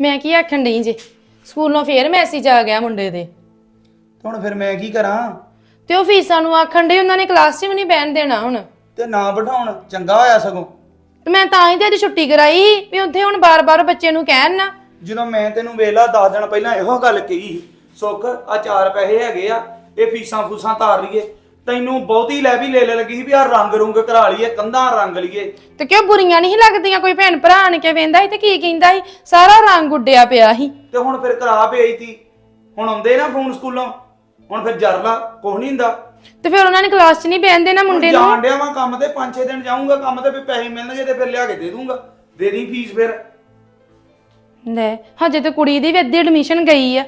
ਮੈਂ ਕੀ ਆਖਣ ਡਈ ਜੇ? ਸਕੂਲੋਂ ਫੇਰ ਮੈਸੇਜ ਆ ਗਿਆ ਮੁੰਡੇ ਦੇ। ਤੇ ਹੁਣ ਫਿਰ ਮੈਂ ਕੀ ਕਰਾਂ? ਤੇ ਉਹ ਫੀਸਾਂ ਨੂੰ ਆਖਣ ਡੇ ਉਹਨਾਂ ਨੇ ਕਲਾਸ 'ਚ ਵੀ ਨਹੀਂ ਬਹਿਣ ਦੇਣਾ ਹੁਣ। ਤੇ ਨਾ ਬਿਠਾਉਣ ਚੰਗਾ ਹੋਇਆ ਸਗੋਂ। ਤੇ ਮੈਂ ਤਾਂ ਹੀ ਤੇ ਅੱਜ ਛੁੱਟੀ ਕਰਾਈ ਸੀ ਵੀ ਉੱਥੇ ਹੁਣ ਬਾਰ-ਬਾਰ ਬੱਚੇ ਨੂੰ ਕਹਿਣ ਨਾ। ਜਦੋਂ ਮੈਂ ਤੈਨੂੰ ਵੇਲਾ 10 ਦਿਨ ਪਹਿਲਾਂ ਇਹੋ ਗੱਲ ਕਹੀ ਸੁੱਖ ਆ ਚਾਰ ਪੈਸੇ ਹੈਗੇ ਆ ਇਹ ਫੀਸਾਂ ਫੂਸਾਂ ਤਾਰ ਲਈਏ। ਤੈਨੂੰ ਬਹੁਤੀ ਲੈ ਵੀ ਲੈ ਲੈ ਲੱਗੀ ਸੀ ਵੀ ਆ ਰੰਗ ਰੁੰਗ ਕਰਾ ਲਈਏ ਕੰਧਾਂ ਰੰਗ ਲਈਏ। ਤੇ ਕਿਉਂ ਬੁਰੀਆਂ ਨਹੀਂ ਲੱਗਦੀਆਂ? ਕੋਈ ਭੈਣ ਭਰਾ ਆਣ ਕੇ ਵੇਂਦਾ ਸੀ ਤੇ ਕੀ ਕਹਿੰਦਾ ਸੀ? ਸਾਰਾ ਰੰਗ ਉੱਡਿਆ ਪਿਆ ਸੀ। ਤੇ ਹੁਣ ਫਿਰ ਕਰਾ ਭੇਜਤੀ ਹੁਣ ਆਉਂਦੇ ਨਾ ਫੋਨ ਸਕੂਲੋਂ ਹੁਣ ਫਿਰ ਜਰ ਲਾ ਕੁਛ ਨਹੀਂ ਹੁੰਦਾ। ਤੇ ਫਿਰ ਉਹਨਾਂ ਨੇ ਕਲਾਸ 'ਚ ਨਹੀਂ ਬਹਿਣ ਦੇਣਾ ਮੁੰਡੇ ਨੂੰ? ਜਾਣ ਡਿਆ ਵਾਂ ਕੰਮ ਤੇ 5-6 ਦਿਨ ਜਾਊਂਗਾ ਕੰਮ ਤੇ ਫਿਰ ਪੈਸੇ ਮਿਲਣਗੇ ਤੇ ਫਿਰ ਲਿਆ ਕੇ ਦੇ ਦੂੰਗਾ। ਦੇ ਦੀ ਫੀਸ ਫਿਰ। ਲੈ ਹਜੇ ਤੇ ਕੁੜੀ ਦੀ ਵੀ ਅੱਧੀ ਐਡਮਿਸ਼ਨ ਗਈ ਆ।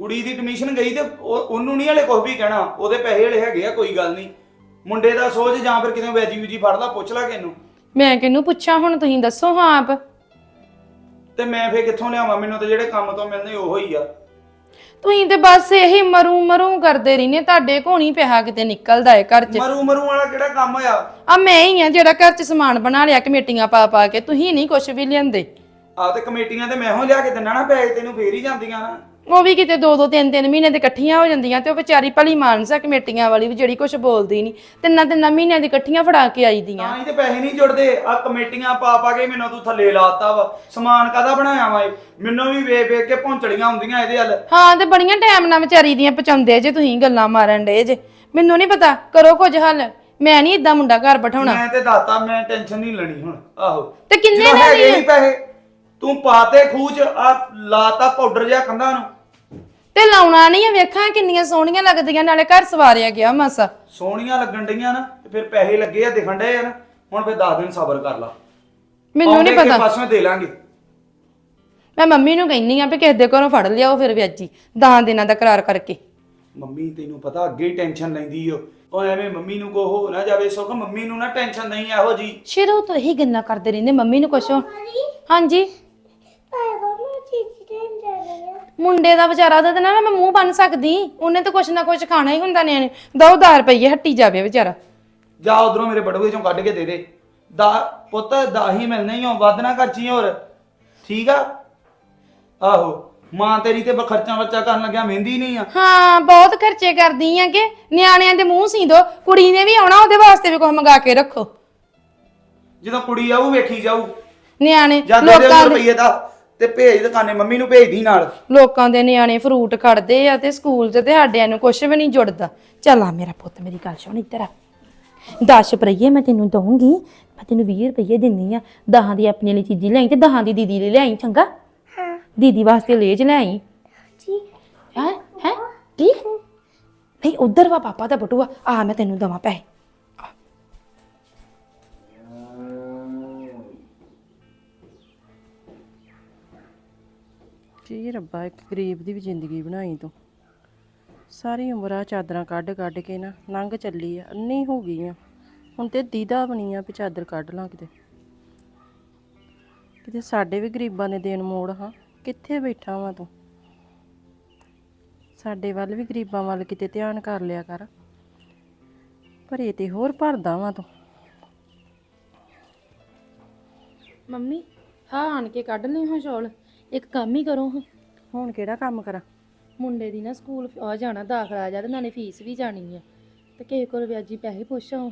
ਕੁੜੀ ਦੀ ਐਡਮਿਸ਼ਨ ਗਈ ਤੇ ਉਹ- ਉਹਨੂੰ ਨਹੀਂ ਹਲੇ ਕੁਝ ਵੀ ਕਹਿਣਾ ਉਹਦੇ ਪੈਸੇ ਹਲੇ ਹੈਗੇ ਆ ਕੋਈ ਗੱਲ ਨਹੀਂ ਮੁੰਡੇ ਦਾ ਸੋਚ ਜਾਂ ਫਿਰ ਕਿਤੇ ਵੈਜੀ ਵੂਜੀ ਫੜ ਲਾ ਪੁੱਛ ਲਾ ਕਿਨੂੰ ਮੈਂ ਕਿਹਨੂੰ ਪੁੱਛਾਂ ਹੁਣ ਤੁਸੀਂ ਦੱਸੋ ਹਾਂ ਆਪ। ਤੇ ਮੈਂ ਫੇਰ ਕਿੱਥੋਂ ਲਿਆਵਾਂ? ਮੈਨੂੰ ਤਾਂ ਜਿਹੜੇ ਕੰਮ ਤੋਂ ਮਿਲਣੇ ਉਹੋ ਹੀ ਆ। ਤੁਸੀਂ ਤੇ ਬਸ ਇਹੀ ਮਰੂ ਮਰੂ ਕਰਦੇ ਰਹਿੰਦੇ ਤੁਹਾਡੇ ਨਹੀਂ ਪਿਆ ਕਿਤੇ ਨਿਕਲਦਾ ਏ ਘਰ 'ਚ। ਮਰੂ ਮਰੂ ਵਾਲਾ ਕਿਹੜਾ ਕੰਮ ਹੋਇਆ ਆ ਮੈਂ ਹੀ ਆ ਜਿਹੜਾ ਘਰ 'ਚ ਸਮਾਨ ਬਣਾ ਲਿਆ ਕਮੇਟੀਆਂ ਪਾ ਪਾ ਕੇ ਤੁਸੀਂ ਨਹੀਂ ਕੁਝ ਵੀ ਲਿਆਂਦੇ। ਆ ਤੇ ਕਮੇਟੀਆਂ ਤੇ ਮੈਂ ਹੋ ਲਿਆ ਕੇ ਦਿੰਨਾ ਨਾ ਪੈਸੇ ਤੈਨੂੰ ਫੇਰ ਹੀ ਜਾਂਦੀਆਂ ਨਾ। ਉਹ ਵੀ ਕਿਤੇ ਦੋ ਦੋ ਤਿੰਨ ਤਿੰਨ ਮਹੀਨੇ ਦੇ ਇਕੱਠੀਆਂ ਹੋ ਜਾਂਦੀਆਂ ਤੇ ਉਹ ਵਿਚਾਰੀ ਭਲੀ ਮਾਨਸਾ ਕਮੇਟੀਆਂ ਵਾਲੀ ਵੀ ਜਿਹੜੀ ਕੁਝ ਬੋਲਦੀ ਨਹੀਂ ਤਿੰਨਾਂ ਤਿੰਨਾਂ ਮਹੀਨਿਆਂ ਦੀ ਇਕੱਠੀਆਂ ਫੜਾ ਕੇ ਆਈ ਦੀਆਂ। ਤਾਂ ਹੀ ਤੇ ਪੈਸੇ ਨਹੀਂ ਜੁੜਦੇ ਆ ਕਮੇਟੀਆਂ ਪਾ ਪਾ ਕੇ ਮੈਨੂੰ ਤੂੰ ਥੱਲੇ ਲਾਤਾ ਵਾ। ਸਮਾਨ ਕਾਦਾ ਬਣਾਇਆ ਵਾ ਇਹ? ਮੈਨੂੰ ਵੀ ਵੇਖ ਵੇਖ ਕੇ ਪਹੁੰਚੜੀਆਂ ਹੁੰਦੀਆਂ ਇਹਦੇ ਹੱਲ ਹਾਂ ਤੇ ਬੜੀਆਂ ਟਾਈਮ ਨਾਲ ਵਿਚਾਰੀ ਦੀਆਂ ਪਚਾਉਂਦੇ ਜੇ ਤੁਸੀਂ ਗੱਲਾਂ ਮਾਰਨ ਡੇ ਜੇ। ਮੈਨੂੰ ਨਹੀਂ ਪਤਾ ਕਰੋ ਕੁਝ ਹੱਲ। ਮੈਂ ਨਹੀਂ ਇਦਾਂ ਮੁੰਡਾ ਘਰ ਬਿਠਾਉਣਾ। ਮੈਂ ਤੇ ਦਾਤਾ ਮੈਂ ਟੈਨਸ਼ਨ ਨਹੀਂ ਲੈਣੀ ਹੁਣ ਆਹੋ। ਤੇ ਕਿੰਨੇ ਜਦੋਂ ਹੈਗੇ ਨਹੀਂ ਪੈਸੇ ਤੂੰ ਪਾਤੇ ਖੂਚ ਆ ਲਾਤਾ ਪਾਊਡਰ ਜਿਹਾ ਕੰਧਾਂ ਨੂੰ। ਤੇ ਲਾਉਣਾ ਨਹੀਂ ਆ ਵੇਖਾਂ ਕਿੰਨੀਆਂ ਸੋਹਣੀਆਂ ਲੱਗਦੀਆਂ ਨਾਲੇ ਘਰ ਸਵਾਰਿਆ ਗਿਆ ਮਾਸਾ। ਸੋਹਣੀਆਂ ਲੱਗਣ ਡਈਆਂ ਨਾ ਤੇ ਫਿਰ ਪੈਸੇ ਲੱਗੇ ਆ ਦਿਖਣ ਡਏ ਆ ਨਾ। ਹੁਣ ਫਿਰ 10 ਦਿਨ ਸਬਰ ਕਰ ਲਾ। ਮੈਨੂੰ ਨਹੀਂ ਪਤਾ। ਪਾਸੋਂ ਦੇ ਲਾਂਗੇ। ਮੈਂ ਮੰਮੀ ਨੂੰ ਕਹਿੰਨੀ ਆ ਵੀ ਕਿਸੇ ਦੇ ਘਰੋਂ ਫੜ ਲਿਆਓ ਫਿਰ ਵਿਆਜੀ 10 ਦਿਨਾਂ ਦਾ ਕਰਾਰ ਕਰਕੇ। ਮੰਮੀ ਤੈਨੂੰ ਪਤਾ ਅੱਗੇ ਹੀ ਟੈਨਸ਼ਨ ਲੈਂਦੀ ਓ। ਉਹ ਐਵੇਂ ਮੰਮੀ ਨੂੰ ਕੋ ਹੋ ਨਾ ਜਾਵੇ ਸੋ ਮੰਮੀ ਨੂੰ ਨਾ ਟੈਨਸ਼ਨ ਨਹੀਂ ਇਹੋ ਜੀ। ਸ਼ੁਰੂ ਤੋਂ ਇਹੀ ਗੱਲਾਂ ਕਰਦੇ ਰਹਿੰਦੇ ਮੰਮੀ ਨੂੰ ਕੁਛ ਹਾਂਜੀ। ਮੁੰਡੇ ਦਾ ਵਿਚਾਰਾ ਦਾ ਤਾਂ ਨਾ ਮੈਂ ਮੂੰਹ ਬੰਨ ਸਕਦੀ। ਉਹਨੇ ਤਾਂ ਕੁਛ ਨਾ ਕੁਛ ਖਾਣਾ ਹੀ ਹੁੰਦਾ ਨਿਆਣੇ। ਦੋ 10 ਰੁਪਏ ਹੱਟੀ ਜਾਵੇ ਵਿਚਾਰਾ। ਜਾ ਉਧਰੋਂ ਮੇਰੇ ਬਟੂਏ ਚੋਂ ਕੱਢ ਕੇ ਦੇ ਦੇ। ਦਾ ਪੁੱਤ ਦਾ ਹੀ ਮਿਲਣਾ ਹੀ ਹੋ ਵੱਧ ਨਾ ਖਰਚੀ ਹੋਰ। ਠੀਕ ਆ? ਆਹੋ ਮਾਂ ਤੇਰੀ ਤੇ ਖਰਚਾ ਬੱਚਾ ਕਰਨ ਲੱਗਿਆ ਮਹਿੰਦੀ ਨਹੀਂ ਆ। ਹਾਂ ਬਹੁਤ ਖਰਚੇ ਕਰਦੀ ਆ ਕਿ ਨਿਆਣਿਆਂ ਦੇ ਮੂੰਹ ਸੀ ਦੋ। ਕੁੜੀ ਨੇ ਵੀ ਆਉਣਾ ਉਹਦੇ ਵਾਸਤੇ ਵੀ ਕੁਝ ਮੰਗਾ ਕੇ ਰੱਖੋ। ਜਦੋਂ ਕੁੜੀ ਆਊ ਵੇਖੀ ਜਾਊ। ਨਿਆਣੇ ਜਾਂ ਦੇ ਲੋਕਾਂ ਦੇ ਰੁਪਈਏ ਦਾ ਤੇ ਭੇਜ ਦੁਕਾਨੇ ਮੰਮੀ ਨੂੰ ਭੇਜਦੀ ਨਾਲ। ਲੋਕਾਂ ਦੇ ਨਿਆਣੇ ਫਰੂਟ ਖੜਦੇ ਆ ਤੇ ਸਕੂਲ 'ਚ ਤੇ ਸਾਡਿਆਂ ਨੂੰ ਕੁਝ ਵੀ ਨਹੀਂ ਜੁੜਦਾ। ਚੱਲ ਆ ਮੇਰਾ ਪੁੱਤ ਮੇਰੀ ਗੱਲ ਸੁਣ ਇੱਧਰ ਆ। 10 ਰੁਪਏ ਮੈਂ ਤੈਨੂੰ ਦਊਂਗੀ ਮੈਂ ਤੈਨੂੰ 20 ਰੁਪਏ ਦਿੰਨੀ ਆ। ਦਹਾਂ ਦੀ ਆਪਣੇ ਲਈ ਚੀਜ਼ੀ ਲਿਆਈ ਤੇ ਦਹਾਂ ਦੀ ਦੀਦੀ ਲਈ ਲਿਆਈ ਚੰਗਾ? ਹਾਂ। ਦੀਦੀ ਵਾਸਤੇ ਲੇਜ ਲਿਆਈ। ਠੀਕ ਹੈ? ਹੈ? ਠੀਕ ਨਹੀਂ ਉਧਰ ਵਾ ਪਾਪਾ ਦਾ ਬਟੂਆ। ਆ ਮੈਂ ਤੈਨੂੰ ਦਵਾਂ ਪੈਸੇ। ਜੀ ਰੱਬਾ ਇੱਕ ਗਰੀਬ ਦੀ ਵੀ ਜ਼ਿੰਦਗੀ ਬਣਾਈ ਤੂੰ। ਸਾਰੀ ਉਮਰ ਆ ਚਾਦਰਾਂ ਕੱਢ ਕੱਢ ਕੇ ਨਾ ਲੰਘ ਚੱਲੀ ਆ, ਅੰਨੀ ਹੋ ਗਈ ਆ ਹੁਣ ਤੇ ਦੀਦਾ ਬਣੀ ਆ ਵੀ ਚਾਦਰ ਕੱਢ ਲਾਂ ਕਿਤੇ। ਕਿਤੇ ਸਾਡੇ ਵੀ ਗਰੀਬਾਂ ਨੇ ਦੇਣ ਮੋੜ ਹਾਂ, ਕਿੱਥੇ ਬੈਠਾ ਵਾਂ ਤੂੰ? ਸਾਡੇ ਵੱਲ ਵੀ ਗਰੀਬਾਂ ਵੱਲ ਕਿਤੇ ਧਿਆਨ ਕਰ ਲਿਆ ਕਰ। ਪਰ ਇਹ ਤੇ ਹੋਰ ਭਰਦਾ ਵਾਂ ਤੂੰ। ਮੰਮੀ, ਹਾਂ ਆਣ ਕੇ ਕੱਢ ਲਈ ਹਾਂ ਚੌਲ ਇੱਕ ਕੰਮ ਹੀ ਕਰੋ ਹਾਂ। ਹੁਣ ਕਿਹੜਾ ਕੰਮ ਕਰਾਂ? ਮੁੰਡੇ ਦੀ ਨਾ ਸਕੂਲ ਆ ਜਾਣਾ ਦਾਖਲਾ ਜਾ ਤੇ ਨਾਲੇ ਫੀਸ ਵੀ ਜਾਣੀ ਆ। ਤੇ ਕਿਸੇ ਕੋਲ ਵਿਆਜੀ ਪੈਸੇ ਪੁੱਛਾਂ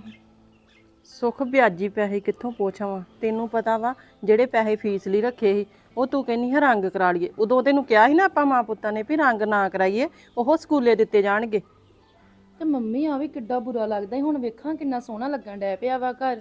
ਸੁੱਖ ਵਿਆਜੀ ਪੈਸੇ ਕਿੱਥੋਂ ਪੋਛਾਵਾਂ ਤੈਨੂੰ ਪਤਾ ਵਾ ਜਿਹੜੇ ਪੈਸੇ ਫੀਸ ਲਈ ਰੱਖੇ ਸੀ ਉਹ ਤੂੰ ਕਹਿੰਨੀ ਹੈ ਰੰਗ ਕਰਾ ਲਈਏ। ਉਦੋਂ ਤੈਨੂੰ ਕਿਹਾ ਸੀ ਨਾ ਆਪਾਂ ਮਾਂ ਪੁੱਤਾਂ ਨੇ ਵੀ ਰੰਗ ਨਾ ਕਰਾਈਏ ਉਹ ਸਕੂਲੇ ਦਿੱਤੇ ਜਾਣਗੇ। ਤੇ ਮੰਮੀ ਆ ਵੀ ਕਿੱਡਾ ਬੁਰਾ ਲੱਗਦਾ ਈ। ਹੁਣ ਵੇਖਾਂ ਕਿੰਨਾ ਸੋਹਣਾ ਲੱਗਣ ਡਿਆ ਪਿਆ ਵਾ ਘਰ।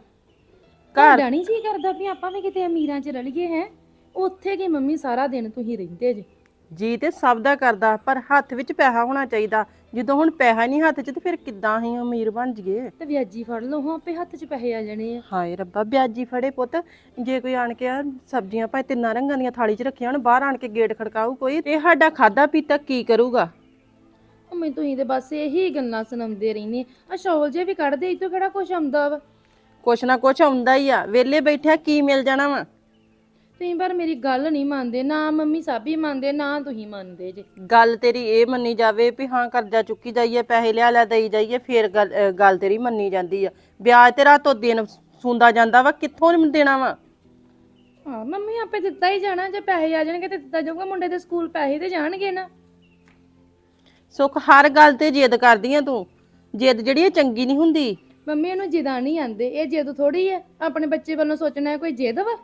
ਘਰ- ਨਹੀਂ ਜੀ ਕਰਦਾ ਵੀ ਆਪਾਂ ਵੀ ਕਿਤੇ ਅਮੀਰਾਂ 'ਚ ਰਲੀਏ ਹੈ? ਉੱਥੇ ਕੀ ਮੰਮੀ ਸਾਰਾ ਦਿਨ ਤੁਸੀਂ ਰਹਿੰਦੇ ਜੇ? ਜੀ ਤੇ ਸਭ ਦਾ ਕਰਦਾ ਪਰ ਹੱਥ ਵਿੱਚ ਪੈਸਾ ਹੋਣਾ ਚਾਹੀਦਾ। ਜਦੋਂ ਹੁਣ ਪੈਸਾ ਨਹੀਂ ਹੱਥ 'ਚ ਤੇ ਫਿਰ ਕਿੱਦਾਂ ਹੀ ਅਮੀਰ ਬਣ ਜੀਏ ਤੇ ਵਿਆਜੀ ਫੜ ਲਓ ਹਾਂ ਆਪੇ ਹੱਥ 'ਚ ਪੈਸੇ ਆ ਜਾਣੇ ਆ। ਹਾਏ ਰੱਬਾ ਵਿਆਜੀ ਫੜੇ ਪੁੱਤ। ਜੇ ਕੋਈ ਆਣ ਕੇ ਆ ਸਬਜ਼ੀਆਂ ਭਾਵੇਂ ਤਿੰਨਾਂ ਰੰਗਾਂ ਦੀਆਂ ਥਾਲੀ 'ਚ ਰੱਖੀਆਂ ਹੁਣ ਬਾਹਰ ਆਣ ਕੇ ਗੇਟ ਖੜਕਾਊ ਕੋਈ ਇਹ ਸਾਡਾ ਖਾਦਾ ਪੀਤਾ ਕੀ ਕਰੂਗਾ? ਮੰਮੀ ਤੁਸੀਂ ਤੇ ਬਸ ਇਹੀ ਗੱਲਾਂ ਸੁਣਾਉਂਦੇ ਰਹਿੰਦੇ ਆ। ਸ਼ੌਲ ਜੇ ਵੀ ਕੱਢਦੇ ਇਤੋਂ ਕਿਹੜਾ ਕੁਛ ਆਉਂਦਾ ਵਾ? ਕੁਛ ਨਾ ਕੁਛ ਆਉਂਦਾ ਹੀ ਆ। ਵਿਹਲੇ ਬੈਠਿਆ ਕੀ ਮਿਲ ਜਾਣਾ ਵਾ? ਤੁਸੀਂ ਪਰ ਮੇਰੀ ਗੱਲ ਨਹੀਂ ਮੰਨਦੇ ਨਾ ਮੰਮੀ ਸਾਬੀ ਮੰਨਦੇ ਨਾ ਤੁਸੀਂ ਮੰਨਦੇ ਜੇ। ਗੱਲ ਤੇਰੀ ਇਹ ਮੰਨੀ ਜਾਵੇ ਵੀ ਹਾਂ ਕਰਜ਼ਾ ਚੁੱਕੀ ਜਾਈਏ ਪੈਸੇ ਲਿਆ ਲਿਆ ਦੇਈ ਜਾਈਏ ਫੇਰ ਗੱਲ ਅਹ ਗੱਲ ਤੇਰੀ ਮੰਨੀ ਜਾਂਦੀ ਆ। ਵਿਆਜ ਤੇਰਾ ਤੋਂ ਦਿਨ ਸੁੰਦਾ ਜਾਂਦਾ ਵਾ ਕਿੱਥੋਂ ਦੇਣਾ ਵਾ? ਹਾਂ ਮੰਮੀ ਆਪੇ ਦਿੱਤਾ ਹੀ ਜਾਣਾ ਜੇ ਪੈਸੇ ਆ ਜਾਣਗੇ ਤੇ ਦਿੱਤਾ ਜਾਊਗਾ ਮੁੰਡੇ ਦੇ ਸਕੂਲ ਪੈਸੇ ਤੇ ਜਾਣਗੇ ਨਾ। ਸੁੱਖ ਹਰ ਗੱਲ ਤੇ ਜਿੱਦ ਕਰਦੀ ਆ ਤੂੰ। ਜਿੱਦ ਜਿਹੜੀ ਇਹ ਚੰਗੀ ਨਹੀਂ ਹੁੰਦੀ। ਮੰਮੀ ਇਹਨੂੰ ਜਿੱਦਾਂ ਨਹੀਂ ਆਂਦੇ ਇਹ ਜਿੱਦ ਥੋੜੀ ਹੈ ਆਪਣੇ ਬੱਚੇ ਵੱਲੋਂ ਸੋਚਣਾ ਹੈ ਕੋਈ ਜਿੱਦ ਵਾ?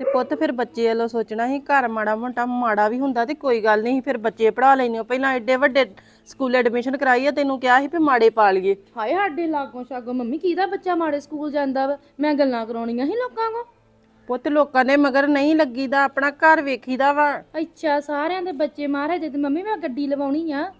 ਤੇ ਪੁੱਤ ਫਿਰ ਬੱਚੇ ਵੱਲੋਂ ਸੋਚਣਾ ਸੀ ਘਰ ਮਾੜਾ ਮੋਟਾ ਮਾੜਾ ਵੀ ਹੁੰਦਾ ਤੇ ਕੋਈ ਗੱਲ ਨਹੀਂ ਫਿਰ ਬੱਚੇ ਪੜਾ ਲੈਣੇ ਹੋ। ਪਹਿਲਾਂ ਐਡੇ ਵੱਡੇ ਸਕੂਲ ਐਡਮਿਸ਼ਨ ਕਰਾਈ ਆ ਤੈਨੂੰ ਕਿਹਾ ਸੀ ਵੀ ਮਾੜੇ ਪਾ ਲਈਏ। ਹਾਏ ਸਾਡੇ ਲਾਗੋਂ ਛਾਗੋਂ ਮੰਮੀ ਕਿਹਦਾ ਬੱਚਾ ਮਾੜੇ ਸਕੂਲ ਜਾਂਦਾ ਵਾ? ਮੈਂ ਗੱਲਾਂ ਕਰਾਉਣੀਆਂ ਸੀ ਲੋਕਾਂ ਕੋ ਪੁੱਤ ਲੋਕਾਂ ਦੇ ਮਗਰ ਨਹੀਂ ਲੱਗੀਦਾ ਆਪਣਾ ਘਰ ਵੇਖੀਦਾ ਵਾ। ਅੱਛਾ ਸਾਰਿਆਂ ਦੇ ਬੱਚੇ ਮਹਾਰਾਜ ਤੇ ਮੰਮੀ ਮੈਂ ਗੱਡੀ ਲਵਾਉਣੀ ਆ।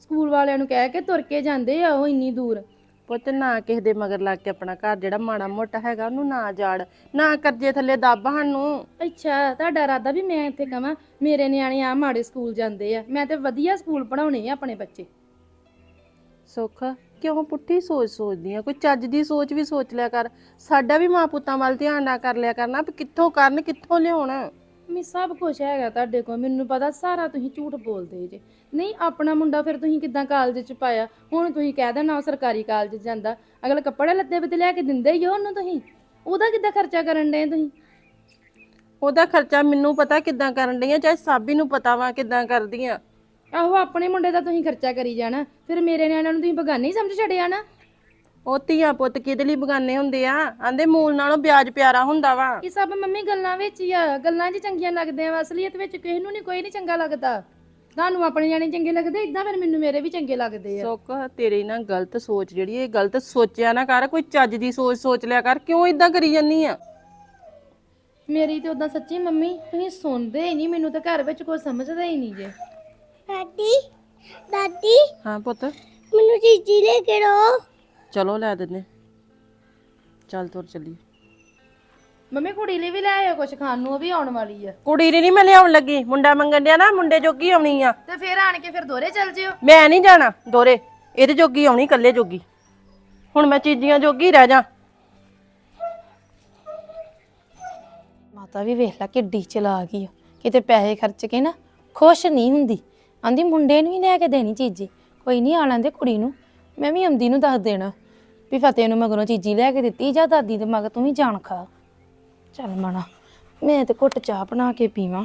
ਸਕੂਲ ਵਾਲਿਆਂ ਨੂੰ ਕਹਿ ਕੇ ਤੁਰ ਕੇ ਜਾਂਦੇ ਆ ਉਹ ਇੰਨੀ ਦੂਰ। ਪੁੱਤ ਨਾ ਕਿਸੇ ਦੇ ਮਗਰ ਲੱਗ ਕੇ ਆਪਣਾ ਘਰ ਜਿਹੜਾ ਮਾੜਾ ਮੋਟਾ ਹੈਗਾ ਉਹਨੂੰ ਨਾ ਜਾੜ ਨਾ ਕਰਜ਼ੇ ਥੱਲੇ ਦੱਬ ਸਾਨੂੰ। ਅੱਛਾ ਤੁਹਾਡਾ ਇਰਾਦਾ ਵੀ ਮੈਂ ਇੱਥੇ ਕਵਾਂ ਮੇਰੇ ਨਿਆਣੇ ਆ ਮਾੜੇ ਸਕੂਲ ਜਾਂਦੇ ਆ ਮੈਂ ਤੇ ਵਧੀਆ ਸਕੂਲ ਪੜਾਉਣੇ ਆ ਆਪਣੇ ਬੱਚੇ। ਸੁੱਖ ਕਿਉਂ ਪੁੱਠੀ ਸੋਚ ਸੋਚਦੀ ਆ? ਕੋਈ ਚੱਜ ਦੀ ਸੋਚ ਵੀ ਸੋਚ ਲਿਆ ਕਰ। ਸਾਡਾ ਵੀ ਮਾਂ ਪੁੱਤਾਂ ਵੱਲ ਧਿਆਨ ਨਾ ਕਰ ਲਿਆ ਕਰਨਾ ਵੀ ਕਿੱਥੋਂ ਕਰਨ ਕਿੱਥੋਂ ਲਿਆਉਣ? ਮੈਂ ਸਭ ਕੁਝ ਹੈਗਾ ਤੁਹਾਡੇ ਕੋਲ ਮੈਨੂੰ ਪਤਾ ਸਾਰਾ ਤੁਸੀਂ ਝੂਠ ਬੋਲਦੇ ਜੇ। ਨਹੀਂ ਆਪਣਾ ਮੁੰਡਾ ਫਿਰ ਤੁਸੀਂ ਕਿੱਦਾਂ ਕਾਲਜ ਚ ਪਾਇਆ? ਹੁਣ ਤੁਸੀਂ ਕਹਿ ਦੇਣਾ ਉਹ ਸਰਕਾਰੀ ਕਾਲਜ ਜਾਂਦਾ। ਅਗਲੇ ਕੱਪੜੇ ਲੱਤੇ ਵੀ ਤੇ ਲੈ ਕੇ ਦਿੰਦੇ ਹੀ ਹੋ ਉਹਨੂੰ ਤੁਸੀਂ। ਉਹਦਾ ਕਿੱਦਾਂ ਖਰਚਾ ਕਰਨ ਦੇ ਤੁਸੀਂ? ਉਹਦਾ ਖਰਚਾ ਮੈਨੂੰ ਪਤਾ ਕਿੱਦਾਂ ਕਰਨ ਡਈਆਂ ਚਾਹੇ ਸਾਬੀ ਨੂੰ ਪਤਾ ਵਾ ਕਿੱਦਾਂ ਕਰਦੀਆਂ। ਆਹੋ ਆਪਣੇ ਮੁੰਡੇ ਦਾ ਤੁਸੀਂ ਖਰਚਾ ਕਰੀ ਜਾਣਾ। ਫਿਰ ਮੇਰੇ ਨਿਆਣਿਆਂ ਨੂੰ ਤੁਸੀਂ ਬਗਾਨੇ ਹੀ ਸਮਝ ਛੱਡਿਆ ਨਾ? ਉਹ ਧੀਆਂ ਪੁੱਤ ਕਿਹਦੇ ਲਈ ਬਗਾਨੇ ਹੁੰਦੇ ਆ? ਆਂਦੇ ਮੂਲ ਨਾਲੋਂ ਵਿਆਜ ਪਿਆਰਾ ਹੁੰਦਾ ਵਾ। ਇਹ ਸਭ ਮੰਮੀ ਗੱਲਾਂ ਵਿੱਚ ਹੀ ਆ। ਗੱਲਾਂ 'ਚ ਚੰਗੀਆਂ ਲੱਗਦੇ ਆ। ਅਸਲੀਅਤ ਵਿੱਚ ਕਿਸੇ ਨੂੰ ਨਹੀਂ ਕੋਈ ਨਹੀਂ ਚੰਗਾ ਲੱਗਦਾ। ਤੁਹਾਨੂੰ ਆਪਣੇ ਨਿਆਣੇ ਚੰਗੇ ਲੱਗਦੇ ਇਦਾਂ ਫਿਰ ਮੈਨੂੰ ਮੇਰੇ ਵੀ ਚੰਗੇ ਲੱਗਦੇ ਆ। ਸੁੱਖ ਤੇਰੀ ਨਾ ਗਲਤ ਸੋਚ ਜਿਹੜੀ ਇਹ ਗਲਤ ਸੋਚਿਆ ਨਾ ਕਰ। ਕੋਈ ਚੱਜ ਦੀ ਸੋਚ ਸੋਚ ਲਿਆ ਕਰ। ਕਿਉਂ ਇਦਾਂ ਕਰੀ ਜੰਨੀ ਆ? ਮੇਰੀ ਤੇ ਉਦਾਂ ਸੱਚੀ ਮੰਮੀ ਤੁਸੀਂ ਸੁਣਦੇ ਹੀ ਨਹੀਂ। ਮੈਨੂੰ ਤਾਂ ਘਰ ਵਿੱਚ ਕੋਈ ਸਮਝਦਾ ਹੀ ਨਹੀਂ ਜੇ। ਦਾਦੀ ਦਾਦੀ। ਹਾਂ ਪੁੱਤ। ਮੈਨੂੰ ਚੀਜ਼ੀ ਲੈ ਕੇ ਦੋ। ਚਲੋ ਲੈ ਦਿੰਦੇ ਚੱਲ ਤੁਰ ਚੱਲੀ ਮੰਮੀ ਕੁੜੀ ਲਈ ਵੀ ਲੈ ਆਇਓ ਕੁਝ ਖਾਣ ਨੂੰ ਉਹ ਵੀ ਆਉਣ ਵਾਲੀ ਆ। ਕੁੜੀ ਨੇ ਨਹੀਂ ਮੈਂ ਲਿਆਉਣ ਲੱਗੀ। ਮੁੰਡਾ ਮੰਗਣ ਡਿਆ ਨਾ ਮੁੰਡੇ ਜੋਗੀ ਆਉਣੀ ਆ। ਤੇ ਫਿਰ ਆਣ ਕੇ ਫਿਰ ਦੋਰੇ ਚੱਲ ਜਿਓ। ਮੈਂ ਨਹੀਂ ਜਾਣਾ ਦੋਰੇ। ਇਹਦੇ ਜੋਗੀ ਆਉਣੀ ਇਕੱਲੇ ਜੋਗੀ। ਹੁਣ ਮੈਂ ਚੀਜ਼ੀਆਂ ਜੋਗੀ ਰਹਿ ਜਾ। ਮਾਤਾ ਵੀ ਵੇਖ ਲੈ ਕਿੱਡੀ ਚਲਾ ਗਈ ਆ। ਕਿਤੇ ਪੈਸੇ ਖਰਚ ਕੇ ਨਾ ਖੁਸ਼ ਨਹੀਂ ਹੁੰਦੀ। ਆਂਦੀ ਮੁੰਡੇ ਨੂੰ ਹੀ ਲੈ ਕੇ ਦੇਣੀ ਚੀਜ਼ੀ। ਕੋਈ ਨਹੀਂ ਆ ਲੈਂਦੇ ਕੁੜੀ ਨੂੰ। ਮੈਂ ਵੀ ਆਉਂਦੀ ਨੂੰ ਦੱਸ ਦੇਣਾ। ਵੀ ਫਤਿਹ ਨੂੰ ਮਗਰੋਂ ਚੀਜ਼ੀ ਲੈ ਕੇ ਦਿੱਤੀ ਜਾਂ ਦਾਦੀ ਦੇ ਮਗਰ ਤੂੰ ਵੀ ਜਾਣ ਖਾ। ਚੱਲ ਮਣਾ ਮੈਂ ਤੇ ਘੁੱਟ ਚਾਹ ਬਣਾ ਕੇ ਪੀਵਾਂ।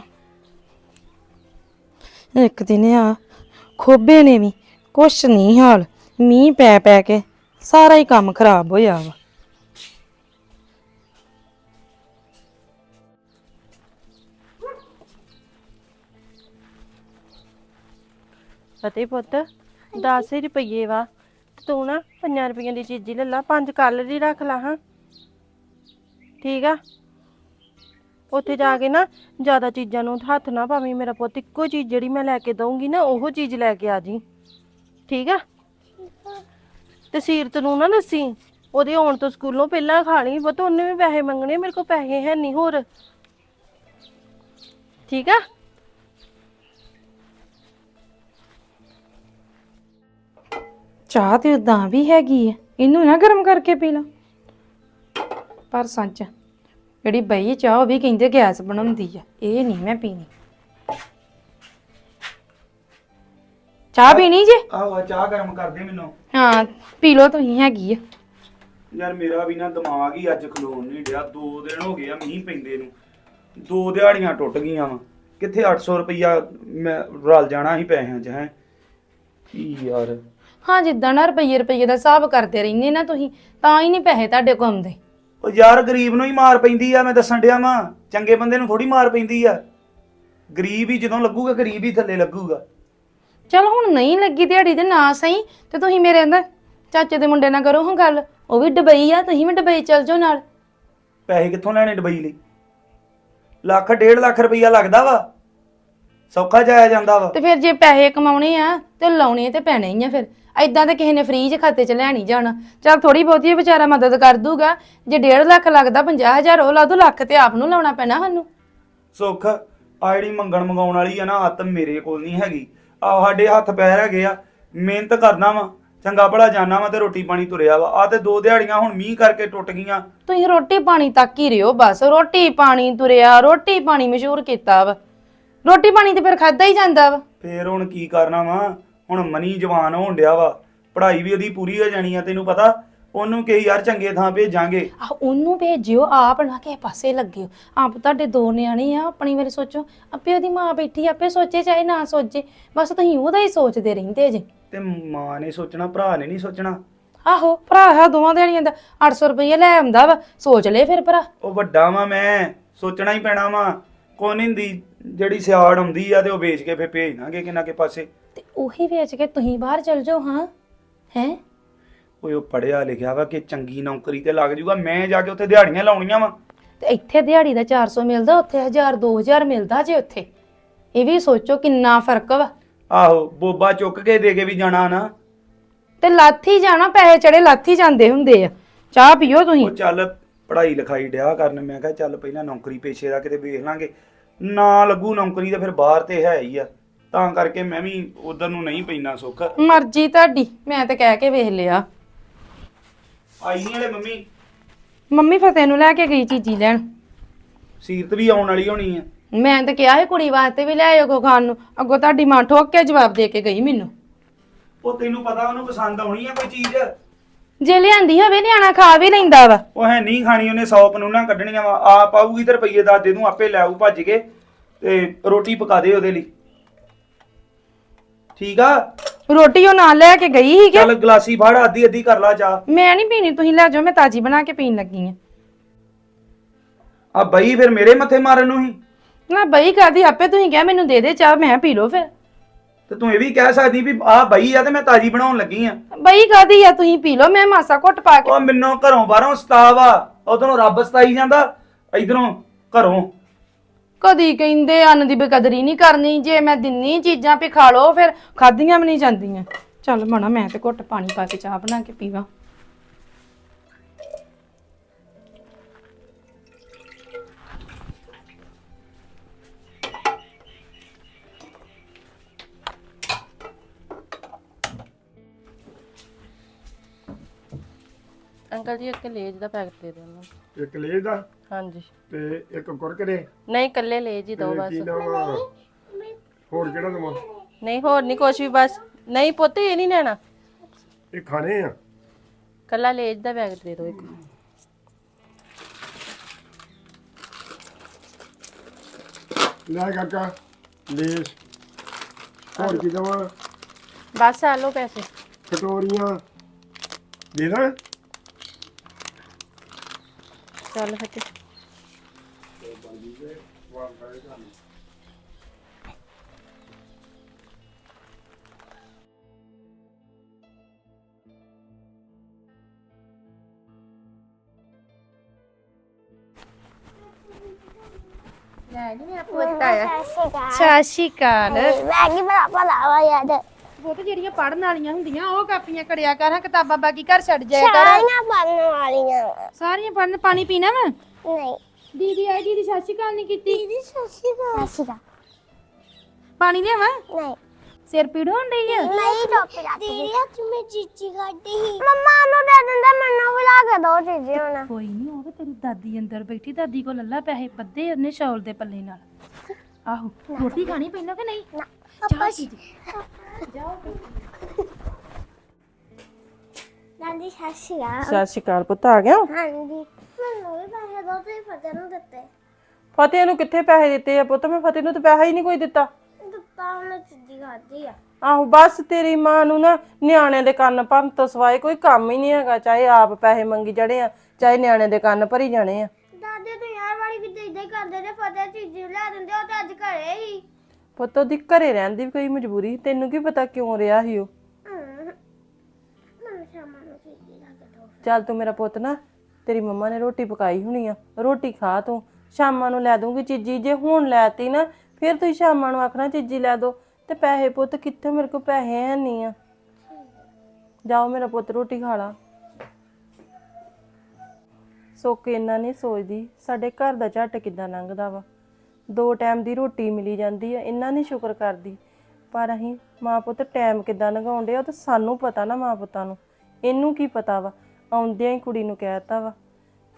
ਇੱਕ ਦਿਨ ਆ, ਖੋਬੇ ਨੇ ਵੀ, ਕੁਛ ਨਹੀਂ ਹਾਲ, ਮੀਂਹ ਪੈ ਪੈ ਕੇ ਸਾਰਾ ਹੀ ਕੰਮ ਖਰਾਬ ਹੋਇਆ ਵਾ। ਫਤਿਹ ਪੁੱਤ 10 ਰੁਪਏ ਵਾ। ਤੂੰ ਨਾ 5 ਰੁਪਈਆਂ ਦੀ ਚੀਜ਼ੀ ਲੈ ਲਾ, ਪੰਜ ਕੱਲ ਦੀ ਰੱਖ ਲਾ, ਹਾਂ। ਠੀਕ ਆ? ਉੱਥੇ ਜਾ ਕੇ ਨਾ ਜ਼ਿਆਦਾ ਚੀਜ਼ਾਂ ਨੂੰ ਹੱਥ ਨਾ ਪਾਵੀਂ, ਮੇਰਾ ਪੁੱਤ, ਇੱਕੋ ਚੀਜ਼ ਜਿਹੜੀ ਮੈਂ ਲੈ ਕੇ ਦਊਂਗੀ ਨਾ, ਉਹ ਚੀਜ਼ ਲੈ ਕੇ ਆ ਜੀ ਠੀਕ ਆ? ਤੇ ਸੀਰਤ ਨੂੰ ਨਾ ਦੱਸੀ, ਉਹਦੇ ਆਉਣ ਤੋਂ ਸਕੂਲੋਂ ਪਹਿਲਾਂ ਖਾ ਲਈ, ਪੁੱਤ, ਉਹਨੇ ਵੀ ਪੈਸੇ ਮੰਗਣੇ, ਮੇਰੇ ਕੋਲ ਪੈਸੇ ਹੈ ਨਹੀਂ ਹੋਰ। ਠੀਕ ਆ? ਚਾਹ ਤੇ ਉਦਾਂ ਵੀ ਹੈਗੀ ਹੈ ਇਹਨੂੰ ਨਾ ਗਰਮ ਕਰਕੇ ਪੀ ਲਾ। ਪਰ ਸੱਚ ਜਿਹੜੀ ਬਈ ਚਾਹ ਉਹ ਵੀ ਕਹਿੰਦੇ ਗੈਸ ਬਣਾਉਂਦੀ ਆ। ਇਹ ਨਹੀਂ ਮੈਂ ਪੀਣੀ। ਚਾਹ ਪੀਣੀ ਜੇ? ਆਹੋ ਚਾਹ ਗਰਮ ਕਰਦੇ ਮੈਨੂੰ। ਹਾਂ ਪੀ ਲੋ ਤੁਸੀਂ ਹੈਗੀ ਆ। ਯਾਰ ਮੇਰਾ ਵੀ ਨਾ ਦਿਮਾਗ ਹੀ ਅੱਜ ਖਲੋਣ ਨਹੀਂ ਡਿਆ। ਦੋ ਦਿਨ ਹੋ ਗਏ ਆ ਮੀਂਹ ਪੈਂਦੇ ਨੂੰ। ਦੋ ਦਿਹਾੜੀਆਂ ਟੁੱਟ ਗਈਆਂ ਵਾ। ਕਿੱਥੇ 800 ਰੁਪਈਆ ਮੈਂ ਰਲ ਜਾਣਾ ਸੀ ਪੈਸਿਆਂ 'ਚ ਹੈ? ਕੀ ਯਾਰ। ਹਾਂ ਜਿੱਦਾਂ ਨਾ ਰੁਪਈਏ ਰੁਪਈਏ ਦਾ ਹਿਸਾਬ ਕਰਦੇ ਰਹਿੰਦੇ ਨਾ ਤੁਸੀਂ ਤਾਂ ਹੀ ਨਹੀਂ ਪੈਸੇ ਤੁਹਾਡੇ ਕੋਲ ਆਉਂਦੇ। ਉਹ ਯਾਰ ਗਰੀਬ ਨੂੰ ਹੀ ਮਾਰ ਪੈਂਦੀ ਆ ਮੈਂ ਦੱਸਣ ਡਿਆ ਵਾਂ। ਚੰਗੇ ਬੰਦੇ ਨੂੰ ਥੋੜੀ ਮਾਰ ਪੈਂਦੀ ਆ। ਗਰੀਬ ਹੀ ਜਦੋਂ ਲੱਗੂਗਾ ਗਰੀਬ ਹੀ ਥੱਲੇ ਲੱਗੂਗਾ। ਚਲ ਹੁਣ ਨਹੀਂ ਲੱਗੀ ਦਿਹਾੜੀ ਤੇ ਨਾ ਸਹੀ ਤੇ ਤੁਸੀਂ ਮੇਰੇ ਅੰਦਰ ਚਾਚੇ ਦੇ ਮੁੰਡੇ ਨਾਲ ਕਰੋ ਹਾਂ ਗੱਲ। ਉਹ ਵੀ ਡਬਈ ਆ ਤੁਸੀਂ ਵੀ ਡਬਈ ਚੱਲ ਜਾਓ ਨਾਲ। ਪੈਸੇ ਕਿੱਥੋਂ ਲੈਣੇ ਦੁਬਈ ਲਈ? ਲੱਖ ਡੇਢ ਲੱਖ ਰੁਪਈਆ ਲੱਗਦਾ ਵਾ। ਸੌਖਾ ਜਾਇਆ ਜਾਂਦਾ ਵਾ। ਤੇ ਫਿਰ ਜੇ ਪੈਸੇ ਕਮਾਉਣੇ ਆ ਤੇ ਲਾਉਣੇ ਤੇ ਪੈਣੇ ਹੀ ਆ ਫਿਰ। ਐਦਾਂ ਤੇ ਕਿਸੇ ਨੇ ਫ੍ਰੀ 'ਚ ਖਾਤੇ 'ਚ ਲੈਣੀ ਜਾਣਾ। ਚਲ ਥੋੜੀ ਬਹੁਤੀ ਵਿਚਾਰਾ ਮਦਦ ਕਰ ਦੂਗਾ। ਜੇ 1.5 ਲੱਖ ਲੱਗਦਾ 50000 ਉਹ ਲਾ ਦੋ ਲੱਖ ਤੇ ਆਪ ਨੂੰ ਲਾਉਣਾ ਪੈਣਾ ਸਾਨੂੰ। ਸੁੱਖ ਆ ਜਿਹੜੀ ਮੰਗਣ ਮੰਗਾਉਣ ਵਾਲੀ ਆ ਨਾ ਆਤ ਮੇਰੇ ਕੋਲ ਨਹੀਂ ਹੈਗੀ। ਆ ਸਾਡੇ ਹੱਥ ਪੈਰ ਹੈਗੇ ਆ ਮਿਹਨਤ ਕਰਨਾ ਵਾ ਚੰਗਾ ਭਲਾ ਜਾਣਾ ਵਾ ਤੇ ਰੋਟੀ ਪਾਣੀ ਤੁਰਿਆ ਵਾ। ਆ ਤੇ ਦੋ ਦਿਹਾੜੀਆਂ ਹੁਣ ਮੀਂਹ ਕਰਕੇ ਟੁੱਟ ਗਈਆਂ। ਤੁਸੀਂ ਰੋਟੀ ਪਾਣੀ ਤੱਕ ਹੀ ਰਿਓ ਬਸ। ਰੋਟੀ ਪਾਣੀ ਤੁਰਿਆ ਰੋਟੀ ਪਾਣੀ ਮਸ਼ਹੂਰ ਕੀਤਾ ਵਾ। ਰੋਟੀ ਪਾਣੀ ਤੇ ਫਿਰ ਖਾਦਾ ਹੀ ਜਾਂਦਾ ਵਾ। ਫੇਰ ਹੁਣ ਕੀ ਕਰਨਾ ਵਾ? ਹੁਣ ਮਨੀ ਜਵਾਨ ਹੋਣ ਡਿਆ ਵਾ ਪੜ੍ਹਾਈ ਵੀ ਉਹਦੀ ਪੂਰੀ ਹੋ ਜਾਣੀ ਆ ਤੈਨੂੰ ਪਤਾ ਉਹਨੂੰ ਕਹੀ ਯਾਰ ਚੰਗੇ ਥਾਂ ਭੇਜਾਂਗੇ। ਆਹ ਉਹਨੂੰ ਭੇਜਿਓ ਆਪ ਨਾ ਕਿਸੇ ਪਾਸੇ ਲੱਗਿਓ ਆਪ ਤੁਹਾਡੇ ਦੋ ਨਿਆਣੇ ਆ ਆਪਣੀ ਵਾਰੀ ਸੋਚੋ। ਆਪੇ ਉਹਦੀ ਮਾਂ ਬੈਠੀ ਆਪੇ ਸੋਚੇ ਚਾਹੇ ਨਾ ਸੋਚੇ ਬਸ ਤੁਸੀਂ ਉਹਦਾ ਹੀ ਸੋਚਦੇ ਰਹਿੰਦੇ ਜੇ। ਤੇ ਮਾਂ ਨੇ ਸੋਚਣਾ ਭਰਾ ਨੇ ਨਹੀਂ ਸੋਚਣਾ? ਆਹੋ ਭਰਾ ਆ ਦੋਵਾਂ ਦੇਣੀਆਂ ਦਾ 800 ਰੁਪਏ ਲੈ ਆਉਂਦਾ ਵਾ ਸੋਚ ਲੈ ਫਿਰ ਭਰਾ। ਉਹ ਵੱਡਾ ਵਾਂ ਮੈਂ ਸੋਚਣਾ ਹੀ ਪੈਣਾ ਵਾ। ਕੋਨ ਹੁੰਦੀ ਜਿਹੜੀ ਸਿਆੜ ਹੁੰਦੀ ਆ ਤੇ ਉਹ ਵੇਚ ਕੇ ਫੇਰ ਭੇਜ ਦਾਂਗੇ ਕਿੰਨਾ ਕੇ ਪਾਸੇ। ਉਹੀ ਵੇਚ ਕੇ ਤੁਸੀਂ ਬਾਹਰ ਚਲ ਜਾਓ ਹਾਂ? ਹੈ? ਓਏ ਉਹ ਪੜਿਆ ਲਿਖਿਆ ਵਾ ਕਿ ਚੰਗੀ ਨੌਕਰੀ ਤੇ ਲੱਗ ਜੂਗਾ ਮੈਂ ਜਾ ਕੇ ਉੱਥੇ ਦਿਹਾੜੀਆਂ ਲਾਉਣੀਆਂ ਵਾ। ਤੇ ਇੱਥੇ ਦਿਹਾੜੀ ਦਾ 400 ਮਿਲਦਾ ਉੱਥੇ 1000 2000 ਮਿਲਦਾ ਜੇ ਉੱਥੇ। ਇਹ ਵੀ ਸੋਚੋ ਕਿੰਨਾ ਫ਼ਰਕ ਵਾ। ਆਹੋ ਬੋਬਾ ਚੁੱਕ ਕੇ ਦੇ ਕੇ ਵੀ ਜਾਣਾ ਨਾ। ਤੇ ਲਾਥੀ ਜਾਣਾ ਪੈਸੇ ਚੜੇ ਲਾਥੀ ਜਾਂਦੇ ਹੁੰਦੇ ਆ। ਚਾਹ ਪੀਓ ਤੁਸੀਂ। ਉਹ ਚੱਲ ਪੜ੍ਹਾਈ ਲਿਖਾਈ ਡਿਆ ਕਰਨ ਮੈਂ ਕਿਹਾ ਚੱਲ ਪਹਿਲਾਂ ਨੌਕਰੀ ਪੇਸ਼ੇ ਦਾ ਕਿਤੇ ਵੇਖ ਲਾਂਗੇ। ਨਾ ਲੱਗੂ ਨੌਕਰੀ ਤੇ ਫਿਰ ਬਾਹਰ ਤੇ ਹੈ ਹੀ ਆ। ਤਾਂ ਕਰਕੇ ਮੈਂ ਵੀ ਉਧਰ ਨੂੰ ਨਹੀਂ ਪੈਣਾ ਸੁੱਖ। ਮਰਜ਼ੀ ਤੁਹਾਡੀ ਮੈਂ ਤਾਂ ਕਹਿ ਕੇ ਵੇਖ ਲਿਆ। ਆਈ ਨਹੀਂ ਹਲੇ ਮੰਮੀ। ਮੰਮੀ ਫਤਿਹ ਨੂੰ ਲੈ ਕੇ ਗਈ ਚੀਜ਼ੀ ਲੈਣ। ਸੀਰਤ ਵੀ ਆਉਣ ਵਾਲੀ ਹੋਣੀ ਆ। ਮੈਂ ਤਾਂ ਕਿਹਾ ਸੀ ਕੁੜੀ ਵਾਸਤੇ ਵੀ ਲੈ ਆਇਓ ਕੋ ਖਾਣ ਨੂੰ। ਅੱਗੋਂ ਤੁਹਾਡੀ ਮਾਂ ਠੋਕ ਕੇ ਜਵਾਬ ਦੇ ਕੇ ਗਈ ਮੈਨੂੰ। ਉਹ ਤੈਨੂੰ ਪਤਾ ਉਹਨੂੰ ਪਸੰਦ ਆਉਣੀ ਆ ਕੋਈ ਚੀਜ਼? ਜੇ ਲਿਆਂਦੀ ਹੋਵੇ ਨਿਆਣਾ ਖਾ ਵੀ ਲੈਂਦਾ ਵਾ। ਉਹ ਹੈ ਨਹੀਂ ਖਾਣੀ ਉਹਨੇ 100 ਕਾਨੂੰਨਾਂ ਕੱਢਣੀਆਂ ਵਾ। ਆ ਪਾਊਗੀ ਤੇ ਰੁਪਈਏ ਦੱਸ ਦੇ ਦੂੰ ਆਪੇ ਲੈ ਆਊ ਭੱਜ ਕੇ ਤੇ ਰੋਟੀ ਪਕਾ ਦੇ ਉਹਦੇ ਲਈ। ਠੀਕ ਆ? ਰੋਟੀ ਉਹ ਨਾਲ ਲੈ ਕੇ ਗਈ ਸੀ ਕਿ ਚੱਲ ਗਲਾਸੀ ਫੜ ਅੱਧੀ ਅੱਧੀ ਕਰ ਲਾ ਚਾਹ। ਮੈਂ ਨਹੀਂ ਪੀਣੀ ਤੁਸੀਂ ਲੈ ਜਾਓ ਮੈਂ ਤਾਜੀ ਬਣਾ ਕੇ ਪੀਣ ਲੱਗੀ ਆ। ਆ ਬਈ ਫਿਰ ਮੇਰੇ ਮੱਥੇ ਮਾਰਨ ਨੂੰ ਹੀ। ਨਾ ਬਈ ਕਾਦੀ ਆਪੇ ਤੁਸੀਂ ਕਿਹਾ ਮੈਨੂੰ ਦੇ ਦੇ ਚਾਹ ਮੈਂ ਪੀ ਲਓ ਫਿਰ। ਤੇ ਤੂੰ ਇਹ ਵੀ ਕਹਿ ਸਕਦੀ ਵੀ ਆ ਬਈ ਆ ਤੇ ਮੈਂ ਤਾਜੀ ਬਣਾਉਣ ਲੱਗੀ ਆ। ਬਈ ਕਾਦੀ ਆ ਤੁਸੀਂ ਪੀ ਲਓ ਮੈਂ ਮਾਸਾ ਘੁੱਟ ਪਾ ਕੇ ਉਹ ਮੈਨੂੰ ਘਰੋਂ ਬਾਹਰੋਂ ਸਤਾਵ ਆ ਉਧਰੋਂ ਰੱਬ ਸਤਾਈ ਜਾਂਦਾ ਇਧਰੋਂ ਘਰੋਂ। ਕਦੀ ਕਹਿੰਦੇ ਅੰਨ ਦੀ ਬੇਕਦਰੀ ਨਹੀਂ ਕਰਨੀ, ਜੇ ਮੈਂ ਦਿੰਨੀ ਚੀਜ਼ਾਂ ਵੀ ਖਾ ਲਓ, ਫਿਰ ਖਾਧੀਆਂ ਵੀ ਨਹੀਂ ਜਾਂਦੀਆਂ। ਚੱਲ ਮਣਾ ਮੈਂ ਤੇ ਘੁੱਟ ਪਾਣੀ ਪਾ ਕੇ ਚਾਹ ਬਣਾ ਕੇ ਪੀਵਾਂ। ਅੰਕਲ ਜੀ, ਇੱਕ ਲੇਜ ਦਾ ਪੈਕਟ ਦੇ ਦਿਓ ਉਹਨੂੰ ਇੱਕ ਲੇਜ ਦਾ ਹਾਂਜੀ। ਤੇ ਇੱਕ ਕੁਰਕਰੇ ਨਹੀਂ ਕੱਲੇ ਲੇਜ ਹੀ ਦਿਓ ਤੇ ਬਸ। ਨਾਮ ਆ? ਹੋਰ ਕਿਹੜਾ ਦਵਾਂ ਨਹੀਂ ਹੋਰ ਨਹੀਂ ਕੁਛ ਵੀ ਬਸ। ਨਹੀਂ ਪੁੱਤ ਇਹ ਨਹੀਂ ਲੈਣਾ। ਇਹ ਖਾਣੇ ਆ? ਕੱਲਾ ਲੇਜ ਦਾ ਪੈਕਟ ਦੇ ਦਿਓ ਇੱਕ। ਲੈ ਕਾਕਾ ਲੇਸ ਹੋਰ ਕੀ ਦਵਾਂ ਬਸ ਆ ਲਓ ਪੈਸੇ। ਕਟੋਰੀਆਂ। ਦੇ ਦਾਂ? ਚੱਲ ਫਤਿਹ ਸਤਿ ਸ਼੍ਰੀ ਅਕਾਲ ਮੈਂ ਨਹੀਂ ਬੜਾ ਭਲਾ ਵਾ ਯਾਦ ਉਹ ਤੇ ਜਿਹੜੀਆਂ ਪੜਨ ਵਾਲੀਆਂ ਹੁੰਦੀਆਂ ਉਹ ਕਾਪੀਆਂ ਕਰਿਆ ਕਰ ਹਾਂ ਕਿਤਾਬਾਂ ਬਾਕੀ ਘਰ ਛੱਡ ਜਾਇਆ ਕਰ। ਸਾਰੀਆਂ ਪੜਨ ਵਾਲੀਆਂ। ਵਾਂ। ਸਾਰੀਆਂ ਪੜਨ ਪਾਣੀ ਪੀਣਾ ਵਾ? ਨਹੀਂ। ਦੀਦੀ ਆਈ ਦੀਦੀ ਸਤਿ ਸ਼੍ਰੀ ਅਕਾਲ ਨਹੀਂ ਕੀਤੀ। ਦੀਦੀ ਸੱਸੀ ਦਾ ਸੱਸੀ ਦਾ ਪਾਣੀ ਲਿਆਵਾਂ? ਨਹੀਂ। ਸਿਰ ਪੀੜ ਹੋਣ ਡਈ ਆ? ਨਹੀਂ ਟੋਪੀ ਦਾ ਦੀਦੀ ਅੱਜ ਮੈਂ ਚੀਚੀ ਖਾਦੀ ਸੀ। ਮੰਮਾ ਨੂੰ ਦੇ ਦਿੰਦਾ ਮੈਨੂੰ ਵੀ ਲਾ ਕੇ ਦੋ ਚੀਜ਼ੀ ਹੁਣ। ਕੋਈ ਨਹੀਂ ਉਹ ਤੇ ਤੇਰੀ ਦਾਦੀ ਅੰਦਰ ਬੈਠੀ ਦਾਦੀ ਕੋਲ ਲੱਲਾ ਪੈਸੇ ਬੱਦੇ ਉਹਨੇ ਸ਼ੌਲ ਦੇ ਪੱਲੇ ਨਾਲ। ਆਹੋ ਰੋਟੀ ਖਾਣੀ ਪਹਿਲਾਂ ਕਿ ਨਹੀਂ? ਨਾ ਪਾਪਾ ਦਾਦੀ ਸੱਸੀ ਦਾ ਸਤਿ ਸ਼੍ਰੀ ਅਕਾਲ ਪੁੱਤ ਆ ਗਿਆ? ਹਾਂਜੀ। ਮੈਨੂੰ ਵੀ ਪੈਸੇ ਦੋ ਤੇ ਫਤਿਹ ਨੂੰ ਦਿੱਤੇ। ਫਤਿਹ ਨੂੰ ਕਿੱਥੇ ਪੈਸੇ ਦਿੱਤੇ ਆ ਪੁੱਤ? ਮੈਂ ਫਤਿਹ ਨੂੰ ਤਾਂ ਪੈਸਾ ਹੀ ਨਹੀਂ ਕੋਈ ਦਿੱਤਾ। ਦਿੱਤਾ ਉਹਨੇ ਚੀਜ਼ੀ ਖਾਦੀ ਆ। ਆਹੋ ਬਸ ਤੇਰੀ ਮਾਂ ਨੂੰ ਨਾ ਨਿਆਣਿਆਂ ਦੇ ਕੰਨ ਭਰਨ ਤੋਂ ਸਿਵਾਏ ਕੋਈ ਕੰਮ ਹੀ ਨਹੀਂ ਹੈਗਾ ਚਾਹੇ ਆਪ ਪੈਸੇ ਮੰਗੀ ਜੜੇ ਆ ਚਾਹੇ ਨਿਆਣਿਆਂ ਦੇ ਕੰਨ ਭਰੀ ਜਾਣੇ ਆ। ਦਾਦੇ ਤੇ ਯਾਰ ਵਾਲੀ ਵੀ ਇਦਾਂ ਹੀ ਕਰਦੇ ਤੇ ਫਤਿਹ ਚੀਜ਼ੀ ਲਿਆ ਦਿੰਦੇ ਉਹ ਤੇ ਅੱਜ ਘਰੇ ਹੀ। ਪੁੱਤ ਉਹਦੀ ਘਰੇ ਰਹਿਣ ਦੀ ਵੀ ਕੋਈ ਮਜਬੂਰੀ ਸੀ, ਤੈਨੂੰ ਕੀ ਪਤਾ ਕਿਉਂ ਰਿਹਾ ਸੀ ਉਹ? ਚੱਲ ਤੂੰ ਮੇਰਾ ਪੁੱਤ ਨਾ ਤੇਰੀ ਮੰਮਾ ਨੇ ਰੋਟੀ ਪਕਾਈ ਹੋਣੀ ਆ ਰੋਟੀ ਖਾ ਤੂੰ ਸ਼ਾਮਾਂ ਨੂੰ ਲੈ ਦੂੰਗੀ ਚੀਜੀ ਜੇ ਹੁਣ ਲੈਤੀ ਨਾ ਫਿਰ ਤੁਸੀਂ ਸ਼ਾਮਾਂ ਨੂੰ ਆਖਣਾ ਚੀਜੀ ਲੈ ਦੋ ਤੇ ਪੈਸੇ ਪੁੱਤ ਕਿੱਥੇ ਮੇਰੇ ਕੋਲ ਪੈਸੇ ਹੈ ਨਹੀਂ ਆ। ਜਾਓ ਮੇਰਾ ਪੁੱਤ ਰੋਟੀ ਖਾ ਲਾ। ਸੁੱਖ ਇੰਨਾ ਨਹੀਂ ਸੋਚਦੀ ਸਾਡੇ ਘਰ ਦਾ ਝੱਟ ਕਿੱਦਾਂ ਲੰਘਦਾ ਵਾ। ਦੋ ਟਾਈਮ ਦੀ ਰੋਟੀ ਮਿਲੀ ਜਾਂਦੀ ਆ ਇਹਨਾਂ ਨਹੀਂ ਸ਼ੁਕਰ ਕਰਦੀ। ਪਰ ਅਸੀਂ ਮਾਂ ਪੁੱਤ ਟਾਈਮ ਕਿੱਦਾਂ ਲੰਘਾਉਂਦੇ ਆ, ਉਹ ਤਾਂ ਸਾਨੂੰ ਪਤਾ ਨਾ ਮਾਂ ਪੁੱਤਾਂ ਨੂੰ। ਇਹਨੂੰ ਕੀ ਪਤਾ ਵਾ? ਆਉਂਦਿਆਂ ਹੀ ਕੁੜੀ ਨੂੰ ਕਹਿਤਾ ਵਾ,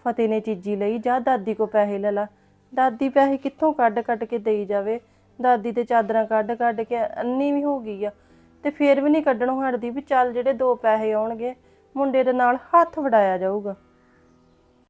ਫਤਿਹ ਨੇ ਚੀਜੀ ਲਈ, ਜਾ ਦਾਦੀ ਕੋ ਪੈਸੇ ਲੈ ਲਾ। ਦਾਦੀ ਪੈਸੇ ਕਿੱਥੋਂ ਕੱਢ ਕੱਢ ਕੇ ਦੇਈ ਜਾਵੇ? ਦਾਦੀ ਤੇ ਚਾਦਰਾਂ ਕੱਢ ਕੱਢ ਕੇ ਅੰਨੀ ਵੀ ਹੋ ਗਈ ਆ। ਤੇ ਫੇਰ ਵੀ ਨਹੀਂ ਕੱਢਣੋਂ ਹਟਦੀ ਵੀ ਚੱਲ ਜਿਹੜੇ ਦੋ ਪੈਸੇ ਆਉਣਗੇ, ਮੁੰਡੇ ਦੇ ਨਾਲ ਹੱਥ ਵਡਾਇਆ ਜਾਊਗਾ।